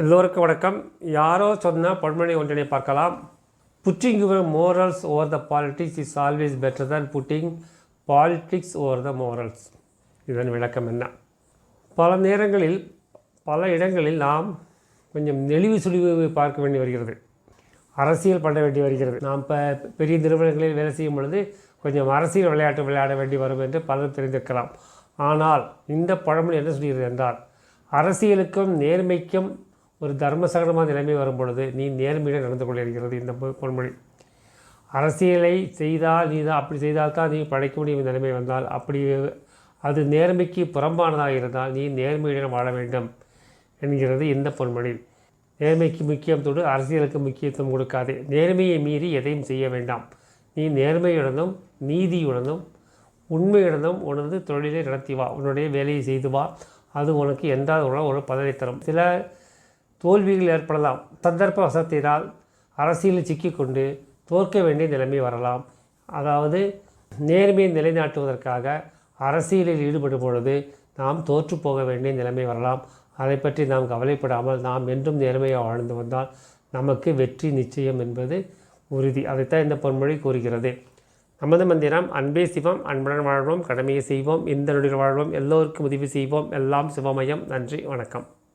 எல்லோருக்கும் வணக்கம். யாரோ சொன்ன பன்மொழி ஒன்றினை பார்க்கலாம். Putting your morals over the politics is always better than putting politics over the morals இதன் விளக்கம் என்ன? பல நேரங்களில் பல இடங்களில் நாம் கொஞ்சம் நெளிவு சுழிவு பார்க்க வேண்டி வருகிறது. அரசியல் பண்ண வேண்டி வருகிறது. நாம் இப்போ பெரிய நிறுவனங்களில் வேலை செய்யும் பொழுது கொஞ்சம் அரசியல் விளையாட்டு விளையாட வேண்டி வரும் என்று பலர் தெரிந்திருக்கலாம். ஆனால் இந்த பழமொழி என்ன சொல்கிறது என்றால் அரசியலுக்கும் நேர்மைக்கும் ஒரு தர்மசகரமான நிலைமை வரும்பொழுது நீ நேர்மையுடன் நடந்து கொண்டிருக்கிறது இந்த பொன்மொழி. அரசியலை செய்தால் நீ தான் அப்படி செய்தால் தான் நீ படைக்க முடியும் இந்த நிலைமை வந்தால் அப்படி அது நேர்மைக்கு புறம்பானதாக இருந்தால் நீ நேர்மையுடன் வாழ வேண்டும் என்கிறது இந்த பொன்மொழி. நேர்மைக்கு முக்கியத்தோடு அரசியலுக்கு முக்கியத்துவம் கொடுக்காதே. நேர்மையை மீறி எதையும் செய்ய வேண்டாம். நீ நேர்மையுடனும் நீதியுடனும் உண்மையுடனும் உனது தொழிலை நடத்தி வா. உன்னுடைய வேலையை செய்து வா. அது உனக்கு எந்த உள்ள ஒரு பதவி தரும். சில தோல்விகள் ஏற்படலாம். சந்தர்ப்ப வசத்தினால் அரசியலில் சிக்கிக்கொண்டு தோற்க வேண்டிய நிலைமை வரலாம். அதாவது நேர்மையை நிலைநாட்டுவதற்காக அரசியலில் ஈடுபடும் பொழுது நாம் தோற்று போக வேண்டிய நிலைமை வரலாம். அதை பற்றி நாம் கவலைப்படாமல் நாம் என்றும் நேர்மையாக வாழ்ந்து வந்தால் நமக்கு வெற்றி நிச்சயம் என்பது உறுதி. அதைத்தான் இந்த பொன்மொழி கூறுகிறது. நமது மந்திரம் அன்பே சிவம் அன்புடன் வாழ்வோம் கடமையை செய்வோம் இந்த நொடியில் வாழ்வோம் எல்லோருக்கும் உதவி செய்வோம். எல்லாம் சிவமயம். நன்றி வணக்கம்.